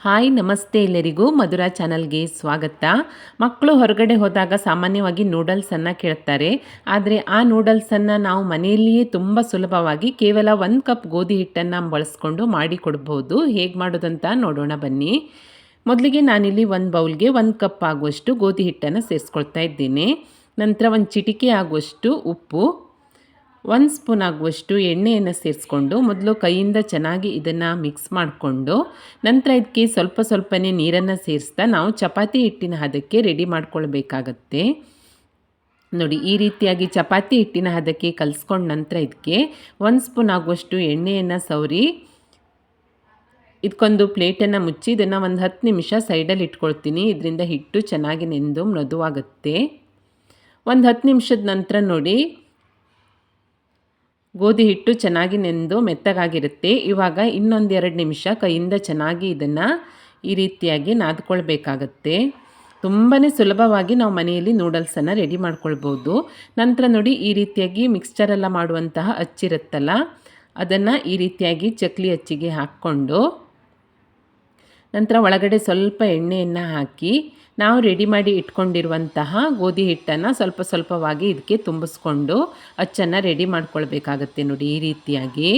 Hi, ನಮಸ್ತೆ ಎಲ್ಲರಿಗೂ ಮಧುರಾ ಚಾನಲ್ಗೆ ಸ್ವಾಗತ. ಮಕ್ಕಳು ಹೊರಗಡೆ ಹೋದಾಗ ಸಾಮಾನ್ಯವಾಗಿ ನೂಡಲ್ಸನ್ನು ಕೇಳ್ತಾರೆ. ಆದರೆ ಆ ನೂಡಲ್ಸನ್ನು ನಾವು ಮನೆಯಲ್ಲಿಯೇ ತುಂಬ ಸುಲಭವಾಗಿ ಕೇವಲ ಒಂದು ಕಪ್ ಗೋಧಿ ಹಿಟ್ಟನ್ನು ಬಳಸ್ಕೊಂಡು ಮಾಡಿ ಕೊಡ್ಬೋದು. ಹೇಗೆ ಮಾಡೋದಂತ ನೋಡೋಣ ಬನ್ನಿ. ಮೊದಲಿಗೆ ನಾನಿಲ್ಲಿ ಒಂದು ಬೌಲ್ಗೆ ಒಂದು ಕಪ್ ಆಗುವಷ್ಟು ಗೋಧಿ ಹಿಟ್ಟನ್ನು ಸೇರಿಸ್ಕೊಳ್ತಾ ಇದ್ದೀನಿ. ನಂತರ ಒಂದು ಚಿಟಿಕೆ ಆಗುವಷ್ಟು ಉಪ್ಪು ಒಂದು ಸ್ಪೂನ್ ಆಗುವಷ್ಟು ಎಣ್ಣೆಯನ್ನು ಸೇರಿಸ್ಕೊಂಡು ಮೊದಲು ಕೈಯಿಂದ ಚೆನ್ನಾಗಿ ಇದನ್ನು ಮಿಕ್ಸ್ ಮಾಡಿಕೊಂಡು ನಂತರ ಇದಕ್ಕೆ ಸ್ವಲ್ಪ ಸ್ವಲ್ಪನೇ ನೀರನ್ನು ಸೇರಿಸ್ತಾ ನಾವು ಚಪಾತಿ ಹಿಟ್ಟಿನ ಹದಕ್ಕೆ ರೆಡಿ ಮಾಡ್ಕೊಳ್ಬೇಕಾಗತ್ತೆ. ನೋಡಿ, ಈ ರೀತಿಯಾಗಿ ಚಪಾತಿ ಹಿಟ್ಟಿನ ಹದಕ್ಕೆ ಕಲಿಸ್ಕೊಂಡ ನಂತರ ಇದಕ್ಕೆ ಒಂದು ಸ್ಪೂನ್ ಆಗುವಷ್ಟು ಎಣ್ಣೆಯನ್ನು ಸವರಿ ಇದಕ್ಕೊಂದು ಪ್ಲೇಟನ್ನು ಮುಚ್ಚಿ ಇದನ್ನು ಒಂದು ಹತ್ತು ನಿಮಿಷ ಸೈಡಲ್ಲಿ ಇಟ್ಕೊಳ್ತೀನಿ. ಇದರಿಂದ ಹಿಟ್ಟು ಚೆನ್ನಾಗಿ ನೆಂದು ಮೃದುವಾಗುತ್ತೆ. ಒಂದು ಹತ್ತು ನಿಮಿಷದ ನಂತರ ನೋಡಿ ಗೋಧಿ ಹಿಟ್ಟು ಚೆನ್ನಾಗಿ ನೆಂದು ಮೆತ್ತಗಾಗಿರುತ್ತೆ. ಇವಾಗ ಇನ್ನೊಂದು ಎರಡು ನಿಮಿಷ ಕೈಯಿಂದ ಚೆನ್ನಾಗಿ ಇದನ್ನು ಈ ರೀತಿಯಾಗಿ ನಾದ್ಕೊಳ್ಬೇಕಾಗತ್ತೆ. ತುಂಬಾ ಸುಲಭವಾಗಿ ನಾವು ಮನೆಯಲ್ಲಿ ನೂಡಲ್ಸನ್ನು ರೆಡಿ ಮಾಡ್ಕೊಳ್ಬೋದು. ನಂತರ ನೋಡಿ ಈ ರೀತಿಯಾಗಿ ಮಿಕ್ಸ್ಚರೆಲ್ಲ ಮಾಡುವಂತಹ ಅಚ್ಚಿರುತ್ತಲ್ಲ, ಅದನ್ನು ಈ ರೀತಿಯಾಗಿ ಚಕ್ಲಿ ಅಚ್ಚಿಗೆ ಹಾಕ್ಕೊಂಡು ನಂತರ ಒಳಗಡೆ ಸ್ವಲ್ಪ ಎಣ್ಣೆಯನ್ನು ಹಾಕಿ ನಾವು ರೆಡಿ ಮಾಡಿ ಇಟ್ಕೊಂಡಿರುವಂತಹ ಗೋಧಿ ಹಿಟ್ಟನ್ನು ಸ್ವಲ್ಪ ಸ್ವಲ್ಪವಾಗಿ ಇದಕ್ಕೆ ತುಂಬಿಸ್ಕೊಂಡು ಅಚ್ಚನ್ನು ರೆಡಿ ಮಾಡ್ಕೊಳ್ಬೇಕಾಗತ್ತೆ ನೋಡಿ ಈ ರೀತಿಯಾಗಿ.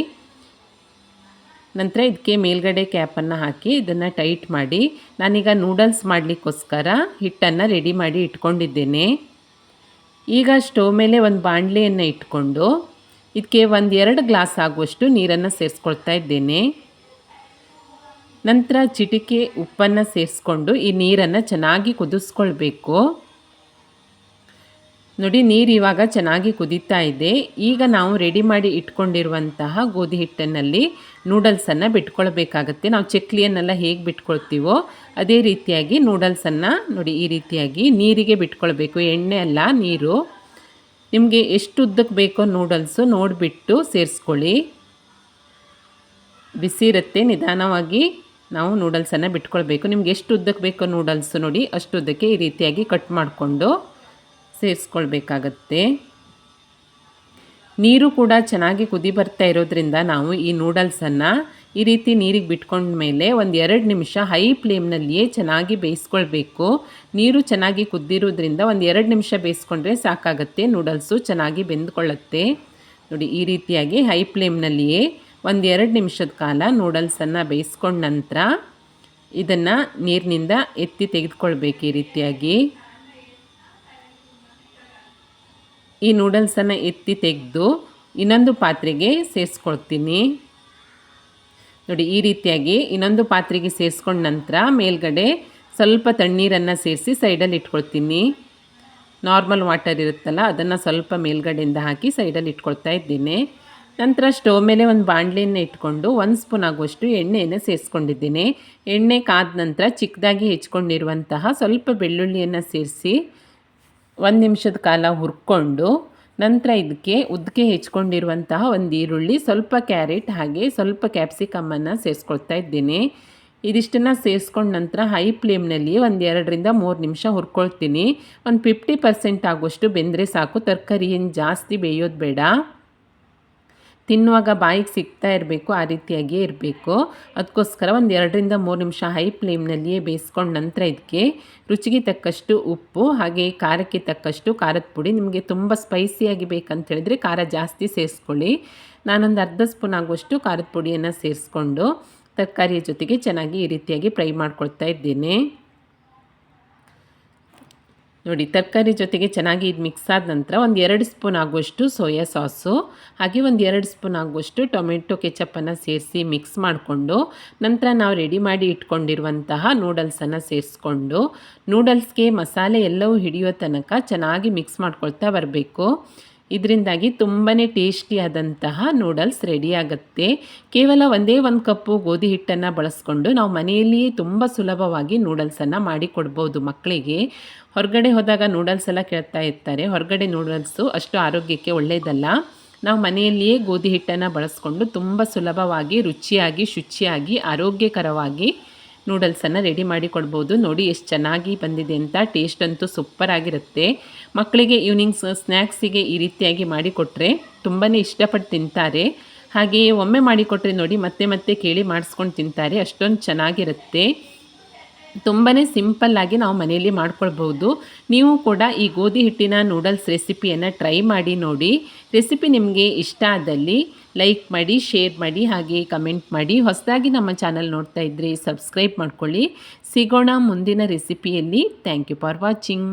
ನಂತರ ಇದಕ್ಕೆ ಮೇಲ್ಗಡೆ ಕ್ಯಾಪನ್ನು ಹಾಕಿ ಇದನ್ನು ಟೈಟ್ ಮಾಡಿ ನಾನೀಗ ನೂಡಲ್ಸ್ ಮಾಡಲಿಕ್ಕೋಸ್ಕರ ಹಿಟ್ಟನ್ನು ರೆಡಿ ಮಾಡಿ ಇಟ್ಕೊಂಡಿದ್ದೇನೆ. ಈಗ ಸ್ಟವ್ ಮೇಲೆ ಒಂದು ಬಾಣಲೆಯನ್ನು ಇಟ್ಕೊಂಡು ಇದಕ್ಕೆ ಒಂದು ಎರಡು ಗ್ಲಾಸ್ ಆಗುವಷ್ಟು ನೀರನ್ನು ಸೇರಿಸ್ಕೊಳ್ತಾ ಇದ್ದೇನೆ. ನಂತರ ಚಿಟಿಕೆ ಉಪ್ಪನ್ನು ಸೇರಿಸ್ಕೊಂಡು ಈ ನೀರನ್ನು ಚೆನ್ನಾಗಿ ಕುದಿಸ್ಕೊಳ್ಬೇಕು. ನೋಡಿ, ನೀರು ಇವಾಗ ಚೆನ್ನಾಗಿ ಕುದೀತಾ ಇದೆ. ಈಗ ನಾವು ರೆಡಿ ಮಾಡಿ ಇಟ್ಕೊಂಡಿರುವಂತಹ ಗೋಧಿ ಹಿಟ್ಟಿನಲ್ಲಿ ನೂಡಲ್ಸನ್ನು ಬಿಟ್ಕೊಳ್ಬೇಕಾಗತ್ತೆ. ನಾವು ಚಕ್ಲಿಯನ್ನೆಲ್ಲ ಹೇಗೆ ಬಿಟ್ಕೊಳ್ತೀವೋ ಅದೇ ರೀತಿಯಾಗಿ ನೂಡಲ್ಸನ್ನು ನೋಡಿ, ಈ ರೀತಿಯಾಗಿ ನೀರಿಗೆ ಬಿಟ್ಕೊಳ್ಬೇಕು. ಎಣ್ಣೆ ಅಲ್ಲ, ನೀರು. ನಿಮಗೆ ಎಷ್ಟು ಉದ್ದಕ್ಕೆ ಬೇಕೋ ನೂಡಲ್ಸು ನೋಡಿಬಿಟ್ಟು ಸೇರಿಸ್ಕೊಳ್ಳಿ. ಬಿಸಿ ಇರುತ್ತೆ ನಿಧಾನವಾಗಿ. ನಾವು ನೂಡಲ್ಸನ್ನು ಬಿಟ್ಕೊಳ್ಬೇಕು. ನಿಮ್ಗೆ ಎಷ್ಟು ಉದ್ದಕ್ಕೆ ಬೇಕೋ ನೂಡಲ್ಸ್ ನೋಡಿ, ಅಷ್ಟು ಉದ್ದಕ್ಕೆ ಈ ರೀತಿಯಾಗಿ ಕಟ್ ಮಾಡಿಕೊಂಡು ಸೇರಿಸ್ಕೊಳ್ಬೇಕಾಗತ್ತೆ. ನೀರು ಕೂಡ ಚೆನ್ನಾಗಿ ಕುದಿ ಬರ್ತಾ ಇರೋದ್ರಿಂದ ನಾವು ಈ ನೂಡಲ್ಸನ್ನು ಈ ರೀತಿ ನೀರಿಗೆ ಬಿಟ್ಕೊಂಡ ಮೇಲೆ ಒಂದು ಎರಡು ನಿಮಿಷ ಹೈ ಫ್ಲೇಮ್ನಲ್ಲಿಯೇ ಚೆನ್ನಾಗಿ ಬೇಯಿಸ್ಕೊಳ್ಬೇಕು. ನೀರು ಚೆನ್ನಾಗಿ ಕುದ್ದಿರೋದ್ರಿಂದ ಒಂದು ಎರಡು ನಿಮಿಷ ಬೇಯಿಸ್ಕೊಂಡ್ರೆ ಸಾಕಾಗತ್ತೆ. ನೂಡಲ್ಸು ಚೆನ್ನಾಗಿ ಬೆಂದ್ಕೊಳ್ಳುತ್ತೆ. ನೋಡಿ, ಈ ರೀತಿಯಾಗಿ ಹೈ ಫ್ಲೇಮ್ನಲ್ಲಿಯೇ ಒಂದು ಎರಡು ನಿಮಿಷದ ಕಾಲ ನೂಡಲ್ಸನ್ನು ಬೇಯಿಸ್ಕೊಂಡ ನಂತರ ಇದನ್ನು ನೀರಿನಿಂದ ಎತ್ತಿ ತೆಗೆದುಕೊಳ್ಬೇಕು ಈ ರೀತಿಯಾಗಿ. ಈ ನೂಡಲ್ಸನ್ನು ಎತ್ತಿ ತೆಗೆದು ಇನ್ನೊಂದು ಪಾತ್ರೆಗೆ ಸೇರಿಸ್ಕೊಳ್ತೀನಿ. ನೋಡಿ, ಈ ರೀತಿಯಾಗಿ ಇನ್ನೊಂದು ಪಾತ್ರೆಗೆ ಸೇರಿಸ್ಕೊಂಡ ನಂತರ ಮೇಲ್ಗಡೆ ಸ್ವಲ್ಪ ತಣ್ಣೀರನ್ನು ಸೇರಿಸಿ ಸೈಡಲ್ಲಿ ಇಟ್ಕೊಳ್ತೀನಿ. ನಾರ್ಮಲ್ ವಾಟರ್ ಇರುತ್ತಲ್ಲ, ಅದನ್ನು ಸ್ವಲ್ಪ ಮೇಲ್ಗಡೆಯಿಂದ ಹಾಕಿ ಸೈಡಲ್ಲಿ ಇಟ್ಕೊಳ್ತಾ ಇದ್ದೀನಿ. ನಂತರ ಸ್ಟೋವ್ ಮೇಲೆ ಒಂದು ಬಾಣಲೆಯನ್ನು ಇಟ್ಕೊಂಡು ಒಂದು ಸ್ಪೂನ್ ಆಗುವಷ್ಟು ಎಣ್ಣೆಯನ್ನು ಸೇರಿಸ್ಕೊಂಡಿದ್ದೀನಿ. ಎಣ್ಣೆ ಕಾದ ನಂತರ ಚಿಕ್ಕದಾಗಿ ಹೆಚ್ಕೊಂಡಿರುವಂತಹ ಸ್ವಲ್ಪ ಬೆಳ್ಳುಳ್ಳಿಯನ್ನು ಸೇರಿಸಿ ಒಂದು ನಿಮಿಷದ ಕಾಲ ಹುರ್ಕೊಂಡು ನಂತರ ಇದಕ್ಕೆ ಉದ್ದಕ್ಕೆ ಹೆಚ್ಕೊಂಡಿರುವಂತಹ ಒಂದು ಈರುಳ್ಳಿ, ಸ್ವಲ್ಪ ಕ್ಯಾರೆಟ್ ಹಾಗೆ ಸ್ವಲ್ಪ ಕ್ಯಾಪ್ಸಿಕಮ್ಮನ್ನು ಸೇರಿಸ್ಕೊಳ್ತಾ ಇದ್ದೀನಿ. ಇದಿಷ್ಟನ್ನು ಸೇರಿಸ್ಕೊಂಡ ನಂತರ ಹೈ ಫ್ಲೇಮ್ನಲ್ಲಿ ಒಂದು ಎರಡರಿಂದ ಮೂರು ನಿಮಿಷ ಹುರ್ಕೊಳ್ತೀನಿ. ಒಂದು ಫಿಫ್ಟಿ ಪರ್ಸೆಂಟ್ ಆಗುವಷ್ಟು ಬೆಂದರೆ ಸಾಕು. ತರಕಾರಿ ಏನು ಜಾಸ್ತಿ ಬೇಯೋದು ಬೇಡ. ತಿನ್ನುವಾಗ ಬಾಯಿಗೆ ಸಿಗ್ತಾ ಇರಬೇಕು, ಆ ರೀತಿಯಾಗಿಯೇ ಇರಬೇಕು. ಅದಕ್ಕೋಸ್ಕರ ಒಂದು ಎರಡರಿಂದ ಮೂರು ನಿಮಿಷ ಹೈ ಫ್ಲೇಮ್ನಲ್ಲಿಯೇ ಬೇಯಿಸ್ಕೊಂಡು ನಂತರ ಇದಕ್ಕೆ ರುಚಿಗೆ ತಕ್ಕಷ್ಟು ಉಪ್ಪು, ಹಾಗೆ ಖಾರಕ್ಕೆ ತಕ್ಕಷ್ಟು ಖಾರದ ಪುಡಿ. ನಿಮಗೆ ತುಂಬ ಸ್ಪೈಸಿಯಾಗಿ ಬೇಕಂತ ಹೇಳಿದರೆ ಖಾರ ಜಾಸ್ತಿ ಸೇರಿಸ್ಕೊಳ್ಳಿ. ನಾನೊಂದು ಅರ್ಧ ಸ್ಪೂನ್ ಆಗುವಷ್ಟು ಖಾರದ ಪುಡಿಯನ್ನು ಸೇರಿಸ್ಕೊಂಡು ತರಕಾರಿಯ ಜೊತೆಗೆ ಚೆನ್ನಾಗಿ ಈ ರೀತಿಯಾಗಿ ಫ್ರೈ ಮಾಡ್ಕೊಳ್ತಾ ಇದ್ದೇನೆ. ನೋಡಿ, ತರಕಾರಿ ಜೊತೆಗೆ ಚೆನ್ನಾಗಿ ಇದು ಮಿಕ್ಸ್ ಆದ ನಂತರ ಒಂದು ಎರಡು ಸ್ಪೂನ್ ಆಗುವಷ್ಟು ಸೋಯಾ ಸಾಸು ಹಾಗೆ ಒಂದು ಎರಡು ಸ್ಪೂನ್ ಆಗುವಷ್ಟು ಟೊಮೆಟೊ ಕೆಚಪ್ಪನ್ನು ಸೇರಿಸಿ ಮಿಕ್ಸ್ ಮಾಡಿಕೊಂಡು ನಂತರ ನಾವು ರೆಡಿ ಮಾಡಿ ಇಟ್ಕೊಂಡಿರುವಂತಹ ನೂಡಲ್ಸನ್ನು ಸೇರಿಸ್ಕೊಂಡು ನೂಡಲ್ಸ್ಗೆ ಮಸಾಲೆ ಎಲ್ಲವೂ ಹಿಡಿಯೋ ತನಕ ಚೆನ್ನಾಗಿ ಮಿಕ್ಸ್ ಮಾಡ್ಕೊಳ್ತಾ ಬರಬೇಕು. ಇದರಿಂದಾಗಿ ತುಂಬಾ ಟೇಸ್ಟಿಯಾದಂತಹ ನೂಡಲ್ಸ್ ರೆಡಿ ಆಗುತ್ತೆ. ಕೇವಲ ಒಂದೇ ಒಂದು ಕಪ್ಪು ಗೋಧಿ ಹಿಟ್ಟನ್ನು ಬಳಸ್ಕೊಂಡು ನಾವು ಮನೆಯಲ್ಲಿಯೇ ತುಂಬ ಸುಲಭವಾಗಿ ನೂಡಲ್ಸನ್ನು ಮಾಡಿಕೊಡ್ಬೋದು ಮಕ್ಕಳಿಗೆ ಹೊರಗಡೆ ಹೋದಾಗ ನೂಡಲ್ಸ್ ಎಲ್ಲ ಕೇಳ್ತಾ ಇರ್ತಾರೆ. ಹೊರಗಡೆ ನೂಡಲ್ಸು ಅಷ್ಟು ಆರೋಗ್ಯಕ್ಕೆ ಒಳ್ಳೆಯದಲ್ಲ ನಾವು ಮನೆಯಲ್ಲಿಯೇ ಗೋಧಿ ಹಿಟ್ಟನ್ನು ಬಳಸ್ಕೊಂಡು ತುಂಬ ಸುಲಭವಾಗಿ, ರುಚಿಯಾಗಿ, ಶುಚಿಯಾಗಿ, ಆರೋಗ್ಯಕರವಾಗಿ ನೂಡಲ್ಸನ್ನು ರೆಡಿ ಮಾಡಿ ಕೊಡ್ಬೋದು. ನೋಡಿ ಎಷ್ಟು ಚೆನ್ನಾಗಿ ಬಂದಿದೆ ಅಂತ. ಟೇಸ್ಟ್ ಅಂತೂ ಸೂಪರ್ ಆಗಿರುತ್ತೆ. ಮಕ್ಕಳಿಗೆ ಈವ್ನಿಂಗ್ಸ್ ಸ್ನ್ಯಾಕ್ಸಿಗೆ ಈ ರೀತಿಯಾಗಿ ಮಾಡಿಕೊಟ್ರೆ ತುಂಬಾ ಇಷ್ಟಪಟ್ಟು ತಿಂತಾರೆ. ಹಾಗೆಯೇ ಒಮ್ಮೆ ಮಾಡಿಕೊಟ್ರೆ ನೋಡಿ ಮತ್ತೆ ಮತ್ತೆ ಕೇಳಿ ಮಾಡಿಸ್ಕೊಂಡು ತಿಂತಾರೆ. ಅಷ್ಟೊಂದು ಚೆನ್ನಾಗಿರುತ್ತೆ. ತುಂಬಾ ಸಿಂಪಲ್ಲಾಗಿ ನಾವು ಮನೆಯಲ್ಲಿ ಮಾಡ್ಕೊಳ್ಬೋದು ನೀವು ಕೂಡ ಈ ಗೋಧಿ ಹಿಟ್ಟಿನ ನೂಡಲ್ಸ್ ರೆಸಿಪಿಯನ್ನು ಟ್ರೈ ಮಾಡಿ ನೋಡಿ. ರೆಸಿಪಿ ನಿಮಗೆ ಇಷ್ಟ ಆದಲ್ಲಿ ಲೈಕ್ ಮಾಡಿ, ಶೇರ್ ಮಾಡಿ, ಹಾಗೆ ಕಮೆಂಟ್ ಮಾಡಿ. ಹೊಸದಾಗಿ ನಮ್ಮ ಚಾನಲ್ ನೋಡ್ತಾ ಇದ್ದರೆ ಸಬ್ಸ್ಕ್ರೈಬ್ ಮಾಡ್ಕೊಳ್ಳಿ. ಸಿಗೋಣ ಮುಂದಿನ ರೆಸಿಪಿಯಲ್ಲಿ. Thank you for watching.